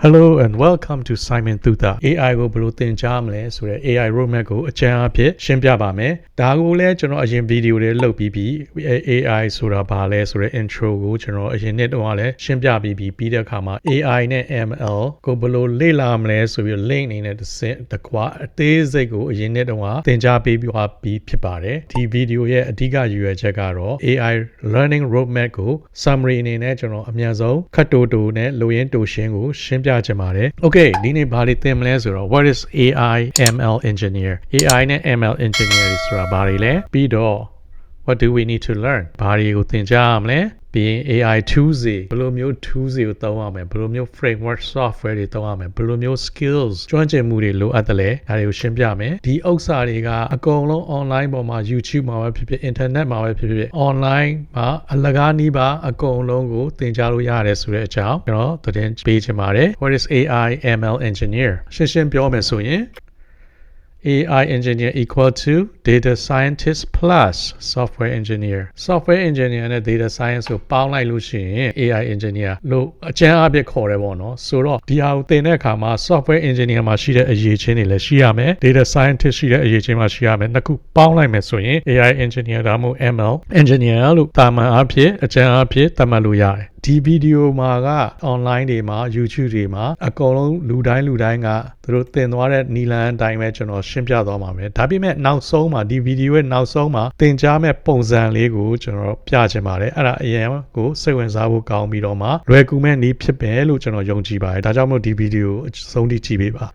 Hello and welcome to Simon Thuta AI ကိုဘယ်လိုသင်ကြားမလဲဆိုတဲ့ AI roadmap ကိုအကြံအဖြစ်ရှင်းပြပါမယ်။ဒါကိုလည်းကျွန်တော်အရင်ဗီဒီယိုတွေလုပ်ပြီးပြီ AI ဆိုတာဘာလဲဆိုတဲ့ intro ကိုကျွန်တော်အရင်နှစ်တုန်းကလည်းရှင်းပြပြီးပြီပြီးတဲ့အခါမှာ AI နဲ့ ML ကိုဘယ်လိုလေ့လာမလဲဆိုပြီး link အနေနဲ့တစ်စတကွာအသေးစိတ်ကိုအရင်နှစ်တုန်းကသင်ကြားပေးပြီးပြီးဖြစ်ပါတယ်။ဒီဗီဒီယိုရဲ့အဓိကရည်ရွယ်ချက်ကတော့ AI learning roadmap ကို summary အနေနဲ့ကျွန်တော်အများဆုံးခတ်တိုတိုနဲ့လိုရင်းတိုရှင်းကိုရှင်းပြချင်ပါတယ်။ Okay ဒီနေ့ဘာတွေသင်မလဲဆိုတော့ what is AI ML engineer AI နဲ့ ML engineer ဆိုတာဘာတွေလဲပြီးတော့ what do we need to learn ဘာတွေကိုသင်ကြားရမလဲ ပြီးရင် AI tools တွေဘယ်လိုမျိုး tools တွေကိုသုံးရမလဲဘယ်လိုမျိုး framework software တွေသုံးရမလဲဘယ်လိုမျိုး skills ကျွမ်းကျင်မှုတွေလိုအပ်တယ်လဲဒါတွေကိုရှင်းပြမယ်ဒီဥစ္စာတွေကအကုန်လုံး online ပေါ်မှာ YouTube မှာပဲဖြစ်ဖြစ် internet မှာပဲဖြစ်ဖြစ် online မှာအလကားနီးပါအကုန်လုံးကိုသင်ကြားလို့ရတယ်ဆိုတဲ့အကြောင်းကျွန်တော်သတင်းပေးချင်ပါတယ် What is AI ML engineer ရှင်းရှင်းပြောမယ်ဆိုရင် AI engineer equal to data scientist plus software engineer software engineer နဲ့ data science ကိုပေါင်းလိုက်လို့ရှိရင် AI engineer လို့အကျဉ်းအပြည့်ခေါ်တယ်ပေါ့နော်ဆိုတော့ဒီဟာကိုသင်တဲ့အခါမှာ software engineer မှာရှိတဲ့အရေးချင်းတွေလည်းရှိရမယ် data scientist ရှိတဲ့အရေးချင်းမှာရှိရမယ်နှစ်ခုပေါင်းလိုက်မယ်ဆိုရင် AI engineer ဒါမှမဟုတ် ML engineer လို့တာမန်အဖြစ်အကျဉ်းအဖြစ်သတ်မှတ်လို့ရတယ်ဒီဗီဒီယိုမှာက online တွေမှာ YouTube တွေမှာအကုန်လုံးလူတိုင်းလူတိုင်းကသူတို့သင်သွားတဲ့နီလန်အတိုင်းပဲကျွန်တော်ရှင်းပြသွားမှာပဲဒါပေမဲ့နောက်ဆုံးမှာဒီဗီဒီယိုရဲ့နောက်ဆုံးမှာသင်ကြားမဲ့ပုံစံလေးကိုကျွန်တော်ပြချင်ပါတယ်အဲ့ဒါအရင်ကိုစိတ်ဝင်စားဖို့ကောင်းပြီးတော့မှလွယ်ကူမဲ့နည်းဖြစ်ပဲလို့ကျွန်တော်ယုံကြည်ပါတယ်ဒါကြောင့်မို့ဒီဗီဒီယိုအဆုံးထိကြည့်ပေးပါ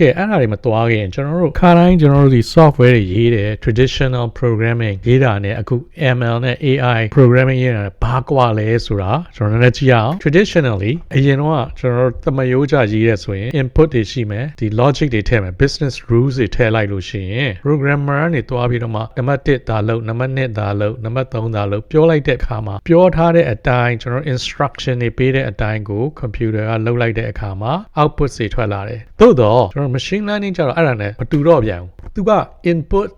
ကဲအဲ့ဒါတွေမသွားခင်ကျွန်တော်တို့ခါတိုင်းကျွန်တော်တို့ဒီ software တွေရေးတယ် traditional programming ရေးတာနဲ့အခု ML နဲ့ AI programming ရေးတာဘာကွာလဲဆိုတာကျွန်တော်လည်းကြည့်ရအောင် traditionally အရင်တော့ကျွန်တော်တို့တမယိုးကြရေးရဲဆိုရင် input တွေရှိမယ်ဒီ logic တွေထည့်မယ် business rules တွေထည့်လိုက်လို့ရှိရင် programmer ကနေတွားပြီးတော့မှနံပါတ်1ဒါလုပ်နံပါတ်2ဒါလုပ်နံပါတ်3ဒါလုပ်ပြောလိုက်တဲ့အခါမှာပြောထားတဲ့အတိုင်းကျွန်တော် instruction တွေပေးတဲ့အတိုင်းကို computer ကလုပ်လိုက်တဲ့အခါမှာ output တွေထွက်လာတယ်သို့တော့ကျွန်တော် machine learning ကြတော့အဲ့ဒါနဲ့မတူတော့ပြန်ဘူးသူက input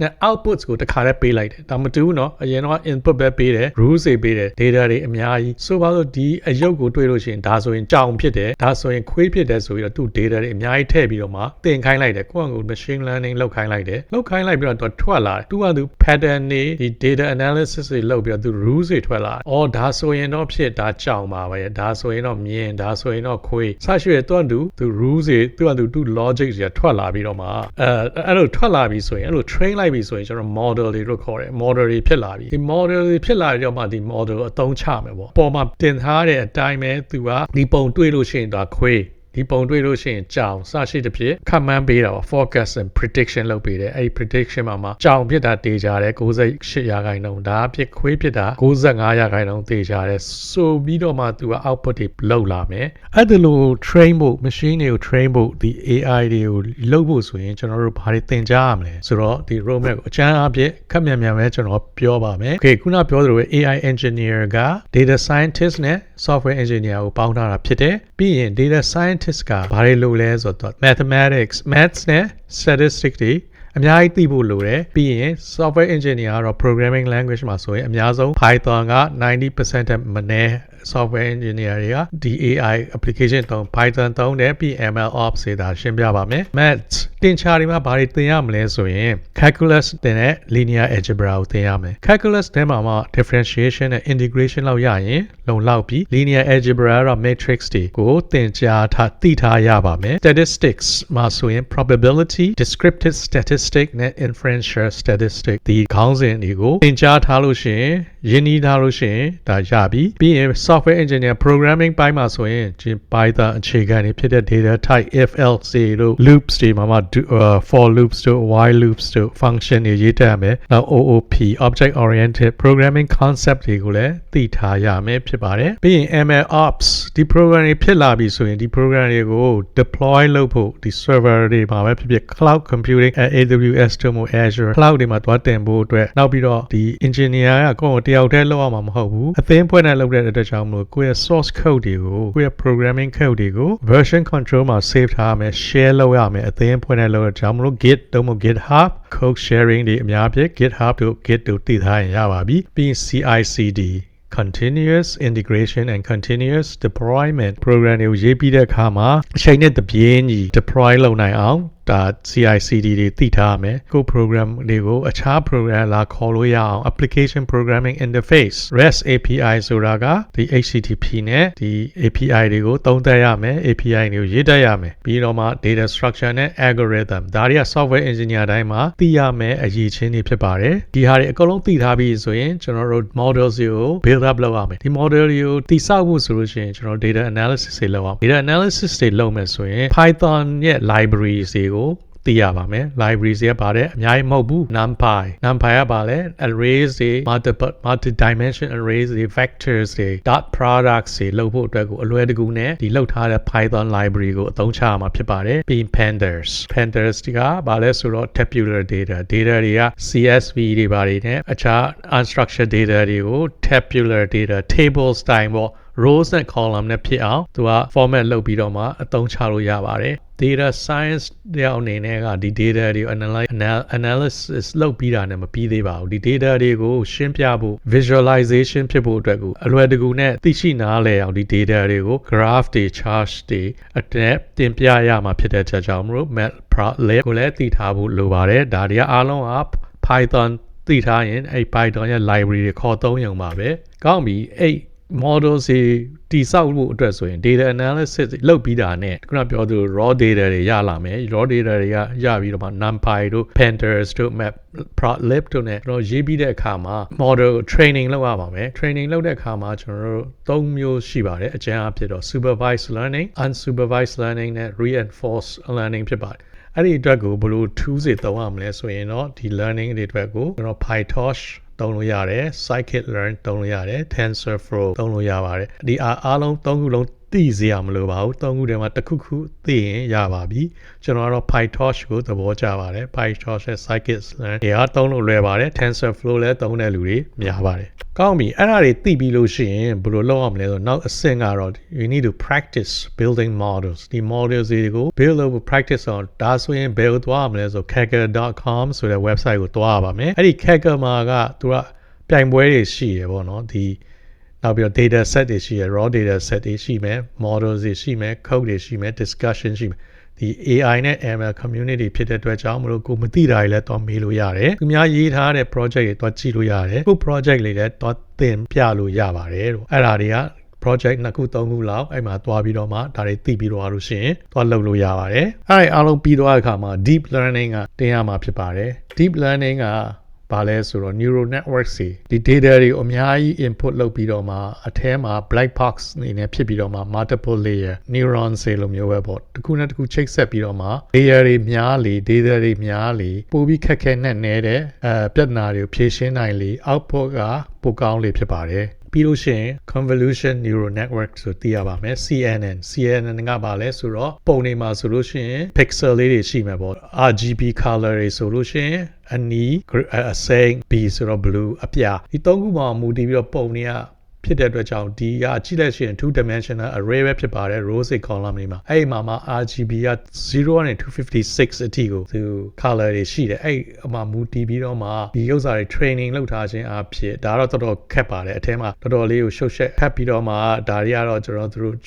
နဲ့ outputs ကိုတခါတည်းပေးလိုက်တယ်ဒါမတူဘူးเนาะအရင်တော့ input ပဲပေးတယ် rules တွေပေးတယ် data တွေအများကြီးဆိုပါတော့ဒီအယုတ်ကိုတွေ့လို့ရှိရင်ဒါဆိုရင်ကြောင်ဖြစ်တယ်ဒါဆိုရင်ခွေးဖြစ်တယ်ဆိုပြီးတော့သူ့ data တွေအများကြီးထည့်ပြီးတော့မှသင်ခိုင်းလိုက်တယ်ကိုယ့်အကူ machine learning လုပ်ခိုင်းလိုက်တယ်လုပ်ခိုင်းလိုက်ပြီးတော့သူထွက်လာတယ်သူကသူ pattern တွေဒီ data analysis တွေလုပ်ပြီးတော့သူ rules တွေထွက်လာတယ်အော်ဒါဆိုရင်တော့ဖြစ်ဒါကြောင်ပါပဲဒါဆိုရင်တော့မြင်ဒါဆိုရင်တော့ခွေးဆရှိရတော့သူသူ rules တွေသူကသူသူ logic တွေထွက်လာပြီးတော့မှအဲအဲ့လိုထွက်လာပြီးဆိုရင်အဲ့လို train လိုက်ပြီဆိုရင်ကျွန်တော် model တွေလို့ခေါ်တယ် model တွေဖြစ်လာပြီဒီ model တွေဖြစ်လာတော့မှဒီ model အသုံးချမယ်ပေါ့ပေါ်မှာတင်ထားတဲ့အတိုင်းပဲသူကဒီပုံတွေ့လို့ရှိရင်ဒါခွေး ဒီပုံတွေ့လို့ရှိရင်ကြောင်စရှိတဲ့ဖြစ်ခန့်မှန်းပေးတာပေါ့ forecast and prediction လုပ်ပေးတယ်အဲ့ဒီ prediction မှာမှာကြောင်ဖြစ်တာတေချာတယ်68ရာခိုင်နှုန်းဒါဖြစ်ခွေးဖြစ်တာ65ရာခိုင်နှုန်းတေချာတယ်ဆိုပြီးတော့မှသူက output တွေလောက်လာမယ်အဲ့ဒါလို train ဖို့ machine တွေကို train ဖို့ဒီ AI တွေကိုလုပ်ဖို့ဆိုရင်ကျွန်တော်တို့ဘာတွေသင်ကြားရမလဲဆိုတော့ဒီ roadmap ကိုအချမ်းအဖြစ်ခက်မြန်မြန်ပဲကျွန်တော်ပြောပါမယ် okay ခုနပြောသလိုပဲ AI engineer က data scientist နဲ့ software engineer ကိုပေါင်းထားတာဖြစ်တယ်ပြီးရင် data scientist scientist ကဘာတွေလုပ်လဲဆိုတော့ mathematics maths နဲ့ statistics တွေအများကြီးသိဖို့လိုတယ်ပြီးရင် software engineer ကတော့ programming language မှာဆိုရင်အများဆုံး Python က90%တက်မနည်း software engineer တွေကဒီ AI application သုံး Python သုံးတယ်ပြီး ML ops တွေဒါရှင်းပြပါမယ် maths တင်ချာတွေမှာဘာတွေသင်ရမလဲဆိုရင် calculus တင်တဲ့ linear algebra ကိုသင်ရမယ် calculus ထဲမှာမှ differentiation နဲ့ integration လောက်ရရင်လုံလောက်ပြီး linear algebra တော့ matrix တွေကိုသင်ကြားထားသိထားရပါမယ် statistics မှာဆိုရင် probability descriptive statistic နဲ့ inferential statistic ဒီခေါင်းစဉ်တွေကိုသင်ကြားထားလို့ရှိရင်ရင်းနှီးထားလို့ရှိရင်ဒါရပြီပြီးရင် software engineer programming ပိုင်းမှာဆိုရင်ဒီ Python အခြေခံတွေဖြစ်တဲ့ data type if else တွေတို့ loops တွေမှာမှ for loops တို့ while loops တို့ function တွေရေးတတ်ရမယ်နောက် OOP object oriented programming concept တွေကိုလည်းသိထားရမယ်ဖြစ်ပါတယ်ပြီးရင် ML ops ဒီ program တွေဖြစ်လာပြီဆိုရင်ဒီ program တွေကို deploy လုပ်ဖို့ဒီ server တွေမှာပဲဖြစ်ဖြစ် cloud computing AWS တို့မျိုး Azure cloud တွေမှာတွားတင်ဖို့အတွက်နောက်ပြီးတော့ဒီ engineer ကကိုယ့်ကိုတယောက်တည်းလုပ်ရမှာမဟုတ်ဘူးအသင်းဖွဲ့နဲ့လုပ်တဲ့အတွက်ကြောင့်မလို့ကိုယ့်ရဲ့ source code တွေကိုကိုယ့်ရဲ့ programming code တွေကို version control မှာ save ထားရမယ် share လုပ်ရမယ်အသင်းဖွဲ့နဲ့လုပ်တဲ့ကြောင့်မလို့ git တို့မျိုး github code sharing တွေအများဖြစ် github တို့ git တို့တည်ထားရင်ရပါပြီပြီး CI/CD continuous integration and continuous deployment program တွေကိုရေးပြီးတဲ့အခါမှာအချိန်နဲ့တပြေးညီ deploy လုပ်နိုင်အောင် ဒါ CI/CD တွေသိထားရမယ်ကို program တွေကိုအခြား program လာခေါ်လို့ရအောင် application programming interface REST API ဆိုတာကဒီ HTTP နဲ့ဒီ API တွေကိုသုံးသပ်ရမယ် API တွေကိုရေးတတ်ရမယ်ပြီးတော့မှ data structure နဲ့ algorithm ဒါတွေက software engineer တိုင်းမှာသိရမယ်အရေးချင်းတွေဖြစ်ပါတယ်ဒီဟာတွေအကုန်လုံးသိထားပြီးဆိုရင်ကျွန်တော်တို့ models တွေကို build up လုပ်ရမယ်ဒီ model တွေကိုတိစောက်ဖို့ဆိုလို့ရှိရင်ကျွန်တော် data analysis တွေလုပ်အောင် data analysis တွေလုပ်မယ်ဆိုရင် Python ရဲ့ libraries တွေကိုသိရပါမယ် libraries တွေကပါတယ်အများကြီးမဟုတ်ဘူး numpy numpy ကပါလဲ arrays တွေ multiple multi dimension arrays တွေ vectors တွေ dot products တွေလုပ်ဖို့အတွက်ကိုအလွယ်တကူနဲ့ဒီလောက်ထားတဲ့ python library ကိုအသုံးချရမှာဖြစ်ပါတယ်ပြီး pandas pandas ကဘာလဲဆိုတော့ tabular data data တွေက csv တွေပါတယ်နဲ့အခြား unstructured data တွေကို tabular data table style ပေါ့ rows နဲ့ column နဲ့ဖြစ်အောင်သူက format လုပ်ပြီးတော့မှအသုံးချလို့ရပါတယ် data science တယောက်အနေနဲ့ကဒီ data တွေကို analyze analysis လုပ်ပြီးတာနဲ့မပြီးသေးပါဘူးဒီ data တွေကိုရှင်းပြဖို့ visualization ဖြစ်ဖို့အတွက်ကိုအလွယ်တကူနဲ့သိရှိနားလည်အောင်ဒီ data တွေကို graph တွေ chart တွေအတက်တင်ပြရမှာဖြစ်တဲ့ချက်ကြောင့်မလို့ matplotlib ကိုလည်းသိထားဖို့လိုပါတယ်ဒါတွေကအားလုံးက python သိထားရင်အဲ့ python ရဲ့ library တွေခေါ်သုံးရုံပါပဲကောင်းပြီအဲ့ model စီတိဆောက်ဖို့အတွက်ဆိုရင် data analysis လုပ်ပြီးတာနဲ့ခုနပြောသူ raw data တွေရလာမယ် raw data တွေကရပြီးတော့မှ numpy တို့ pandas တို့ matplotlib တို့နဲ့ကျွန်တော်ရေးပြီးတဲ့အခါမှာ model training လုပ်ရပါမယ် training လုပ်တဲ့အခါမှာကျွန်တော်တို့သုံးမျိုးရှိပါတယ်အကျဉ်းအဖြစ်တော့ supervised learning unsupervised learning နဲ့ reinforced learning ဖြစ်ပါတယ်အဲ့ဒီအတွက်ကိုဘယ်လို tools တွေသုံးရမလဲဆိုရင်တော့ဒီ learning တွေအတွက်ကိုကျွန်တော် PyTorch သုံးလို့ရတယ် scikit-learn သုံးလို့ရတယ် tensorflow သုံးလို့ရပါတယ်ဒီအားအားလုံးသုံးခုလုံး သိစေရမလို့ပါဘူးသုံးခုထဲမှာတစ်ခုခုသိရင်ရပါပြီကျွန်တော်ကတော့ PyTorch ကိုသဘောကျပါတယ် PyTorch နဲ့ scikit-learn တွေအားသုံးလို့လွယ်ပါတယ် tensorflow လည်းသုံးတဲ့လူတွေများပါတယ်ကောင်းပြီအဲ့ဒါတွေသိပြီးလို့ရှိရင်ဘယ်လိုလုပ်ရမလဲဆိုတော့နောက်အဆင့်ကတော့ you need to practice building models ဒီ models တွေကို build လုပ် practice အောင်ဒါဆိုရင်ဘယ်ကိုသွားရမလဲဆို kaggle.com ဆိုတဲ့ website ကိုသွားရပါမယ်အဲ့ဒီ kaggle မှာကသူကပြိုင်ပွဲတွေရှိရပေါ့နော်ဒီ နောက်ပြီးတော့ data set တွေရှိရ raw data set တွေရှိမယ် models တွေရှိမယ် code တွေရှိမယ် discussion ရှိမယ်ဒီ AI နဲ့ ML community ဖြစ်တဲ့အတွက်ကြောင့်မလို့ကိုမသိတာတွေလည်းတော့မေးလို့ရတယ်။သူများရေးထားတဲ့ project တွေတော့ကြည့်လို့ရတယ်။ကို project တွေလည်းတော့သင်ပြလို့ရပါတယ်လို့အဲ့ဒါတွေက project နှစ်ခုသုံးခုလောက်အဲ့မှာတွားပြီးတော့မှဒါတွေသိပြီးတော့လို့ရှိရင်တွားလုပ်လို့ရပါတယ်။အဲ့ဒီအားလုံးပြီးတော့အခါမှာ deep learning ကတင်ရမှာဖြစ်ပါတယ်။ deep learning က ဘာလဲဆိုတော့ neural network စီဒီ data တွေအများကြီး input လုပ်ပြီးတော့မှအထဲမှာ black box အနေနဲ့ဖြစ်ပြီးတော့မှ multiple layer neuron တွေလိုမျိုးပဲပေါ့တစ်ခုနဲ့တစ်ခုချိတ်ဆက်ပြီးတော့မှ layer တွေများလေ data တွေများလေပိုပြီးခက်ခဲနဲ့နေတဲ့အဲပြဿနာတွေကိုဖြေရှင်းနိုင်လေ output ကပိုကောင်းလေဖြစ်ပါတယ် ပြီးလို့ရှိရင် convolution neural network ဆိုသိရပါမယ် CNN CNN ကဘာလဲဆိုတော့ပုံတွေမှာဆိုလို့ရှိရင် pixel လေးတွေရှိမှာပေါ့ RGB color တွေဆိုလို့ရှိရင်အနီအစိမ်း B ဆိုတော့ blue အပြာဒီသုံးခုမှာမူတည်ပြီးတော့ပုံတွေက ဖြစ်တဲ့အတွက်ကြောင့်ဒီကကြည့်လိုက်ရှင်2 dimensional array ပဲဖြစ်ပါတယ် row 6 column တွေမှာအဲ့ဒီမှာမှာ RGB က0နဲ့256အထိကိုသူ color တွေရှိတယ်အဲ့အမှမူတည်ပြီးတော့မှဒီဥစ္စာတွေ training လုပ်ထားခြင်းအဖြစ်ဒါတော့တော်တော်ခက်ပါတယ်အထဲမှာတော်တော်လေးကိုရှုပ်ရှက်ခက်ပြီးတော့မှဒါတွေကတော့ကျွန်တော်တို့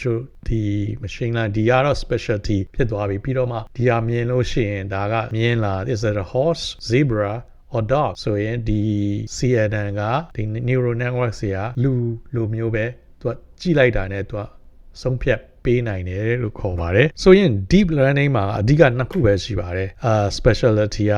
ဒီ machine learning ဒီကတော့ specialty ဖြစ်သွားပြီပြီးတော့မှဒီဟာမြင်လို့ရှိရင်ဒါကမြင်လာ is it a horse zebra or dog ဆိုရင်ဒီ CNN ကဒီ neural network တွေကလူလိုမျိုးပဲသူကကြည့်လိုက်တာနဲ့သူကဆုံးဖြတ်ပေးနိုင်တယ်လို့ခေါ်ပါတယ်ဆိုရင် deep learning မှာအဓိကနှစ်ခုပဲရှိပါတယ်အာ specialty က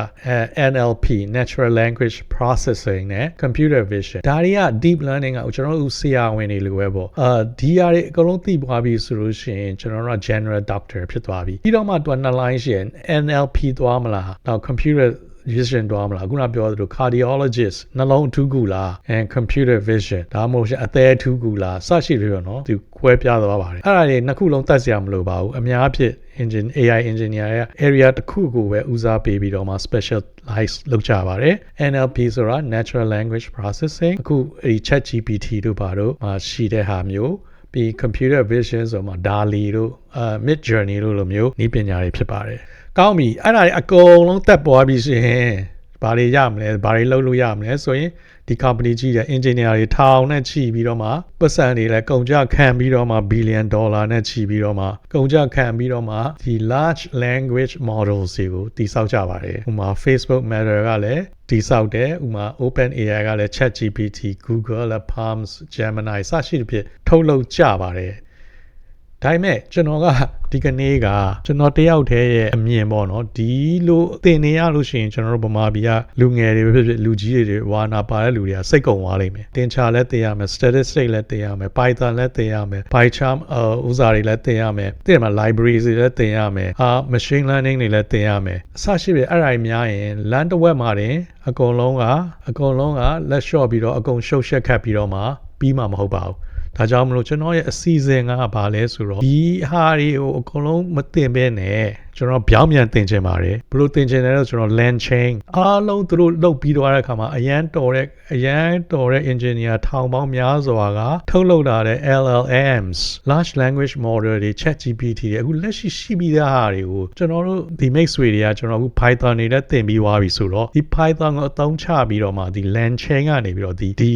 NLP natural language processing နဲ့ computer vision ဒါတွေက deep learning ကကျွန်တော်တို့ဆရာဝန်တွေလိုပဲပေါ့အာဒီဟာတွေအကုန်လုံးသိသွားပြီဆိုလို့ရှိရင်ကျွန်တော်တို့ general doctor ဖြစ်သွားပြီပြီးတော့မှသူကနှစ် line ရှိရင် NLP သွားမလားနောက် computer vision တွားမလားခုနပြောသလို cardiologist နှလုံးအထူးကူလား and computer vision ဒါမှမဟုတ်အသေးအထူးကူလားစရှိလို့ရောနော်သူခွဲပြသွားပါတယ်အဲ့ဒါတွေနှစ်ခုလုံးတတ်စရာမလိုပါဘူးအများအဖြစ် engine AI engineer ရဲ့ area တစ်ခုကိုပဲဦးစားပေးပြီးတော့မှ specialize လုပ်ကြပါတယ် NLP ဆိုတာ natural language processing အခုအဲဒီ chat GPT တို့ဘာတို့မှာရှိတဲ့ဟာမျိုးပြီး computer vision ဆိုမှာ DALI တို့အာ mid journey တို့လိုမျိုးနည်းပညာတွေဖြစ်ပါတယ် ကောင်းပြီအဲ့ဒါတွေအကုန်လုံးတက်ပွားပြီဆိုရင်ဘာတွေရမလဲဘာတွေလုပ်လို့ရမလဲဆိုရင်ဒီ company ကြီးတဲ့ engineer တွေထောင်နဲ့ချီပြီးတော့မှပတ်စံတွေလည်းကုန်ကြခံပြီးတော့မှ billion dollar နဲ့ချီပြီးတော့မှကုန်ကြခံပြီးတော့မှဒီ large language models တွေကိုတိစောက်ကြပါတယ်ဥပမာ Facebook Meta ကလည်းတိစောက်တယ်ဥပမာ OpenAI ကလည်း ChatGPT Google လည်း Palms Gemini စရှိသဖြင့်ထုတ်လုပ်ကြပါတယ် ဒါပေမဲ့ကျွန်တော်ကဒီကနေ့ကကျွန်တော်တယောက်တည်းရဲ့အမြင်ပေါ့နော်ဒီလိုသင်နေရလို့ရှိရင်ကျွန်တော်တို့ဗမာပြည်ကလူငယ်တွေပဲဖြစ်ဖြစ်လူကြီးတွေဝါနာပါတဲ့လူတွေကစိတ်ကုန်သွားလိမ့်မယ်သင်ချာလည်းသင်ရမယ် statistic လည်းသင်ရမယ် python လည်းသင်ရမယ် pycharm ဥစားတွေလည်းသင်ရမယ်သင်မှာ libraries တွေလည်းသင်ရမယ်အာ machine learning တွေလည်းသင်ရမယ်အစရှိပြီအဲ့ဒါတွေများရင် land တစ်ဝက်မှာတင်အကုန်လုံးကအကုန်လုံးကလက်လျှော့ပြီးတော့အကုန်ရှုပ်ရှက်ခတ်ပြီးတော့မှပြီးမှာမဟုတ်ပါဘူး ဒါကြောင့်မလို့ကျွန်တော်ရဲ့အစီအစဉ်ကဘာလဲဆိုတော့ဒီဟာတွေကိုအကုန်လုံးမတင်ဘဲနဲ့ ကျွန်တော်ပြောင်းပြန်တင်ချင်ပါတယ်ဘလို့တင်ချင်တယ်လို့ကျွန်တော် land chain အားလုံးသူတို့လုတ်ပြီးတော့တဲ့အခါမှာအရန်တော်တဲ့အရန်တော်တဲ့ engineer ထောင်ပေါင်းများစွာကထုတ်လုပ်လာတဲ့ LLMs large language model တွေ chat GPT တွေအခုလက်ရှိရှိပြီးသားဟာတွေကိုကျွန်တော်တို့ဒီ mix တွေတွေကကျွန်တော်အခု Python တွေနဲ့သင်ပြီးသွားပြီဆိုတော့ဒီ Python ကိုအသုံးချပြီးတော့မှဒီ land chain ကနေပြီးတော့ဒီဒီ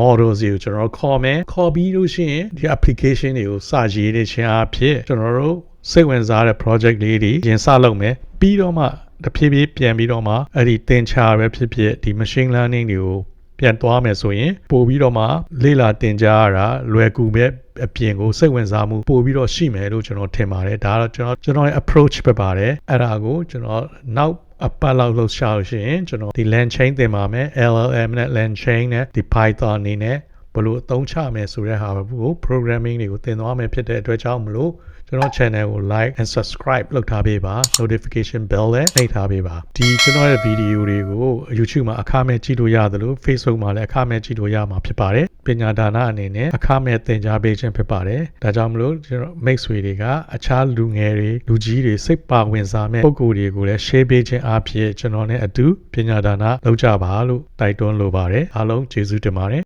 models တွေကိုကျွန်တော်တို့ခေါ်မယ်ခေါ်ပြီးလို့ရှိရင်ဒီ application တွေကိုစရေးနေခြင်းအဖြစ်ကျွန်တော်တို့ စိတ်ဝင်စားတဲ့ project လေးတွေရင်စလုပ်မယ်ပြီးတော့မှတဖြည်းဖြည်းပြန်ပြီးတော့မှအဲ့ဒီသင်ချာပဲဖြစ်ဖြစ်ဒီ machine learning တွေကိုပြန်သွားမယ်ဆိုရင်ပို့ပြီးတော့မှလေ့လာတင်ကြားရတာလွယ်ကူမဲ့အပြင်ကိုစိတ်ဝင်စားမှုပို့ပြီးတော့ရှိမယ်လို့ကျွန်တော်ထင်ပါတယ်ဒါတော့ကျွန်တော်ကျွန်တော်ရဲ့ approach ပဲပါတယ်အဲ့ဒါကိုကျွန်တော်နောက်အပတ်လောက်လို့ရှာလို့ရှိရင်ကျွန်တော်ဒီ land chain သင်ပါမယ် LLM နဲ့ land chain နဲ့ဒီ Python အနေနဲ့ဘလို့အသုံးချမယ်ဆိုတဲ့ဟာကို programming တွေကိုသင်သွားမယ်ဖြစ်တဲ့အတွက်ကြောင့်မလို့ ကျွန်တော် channel ကို like and subscribe လုပ်ထားပေးပါ notification bell လည်းနှိပ်ထားပေးပါဒီကျွန်တော်ရဲ့ video တွေကို YouTube မှာအခမဲ့ကြည့်လို့ရတယ်လို့ Facebook မှာလည်းအခမဲ့ကြည့်လို့ရမှာဖြစ်ပါတယ်ပညာဒါနအနေနဲ့အခမဲ့သင်ကြားပေးခြင်းဖြစ်ပါတယ်ဒါကြောင့်မလို့ကျွန်တော် mix တွေတွေကအခြားလူငယ်တွေလူကြီးတွေစိတ်ပါဝင်စားမဲ့ပုံကိုယ်တွေကိုလည်း share ပေးခြင်းအဖြစ်ကျွန်တော်နဲ့အတူပညာဒါနလုပ်ကြပါလို့တိုက်တွန်းလိုပါတယ်အားလုံးကျေးဇူးတင်ပါတယ်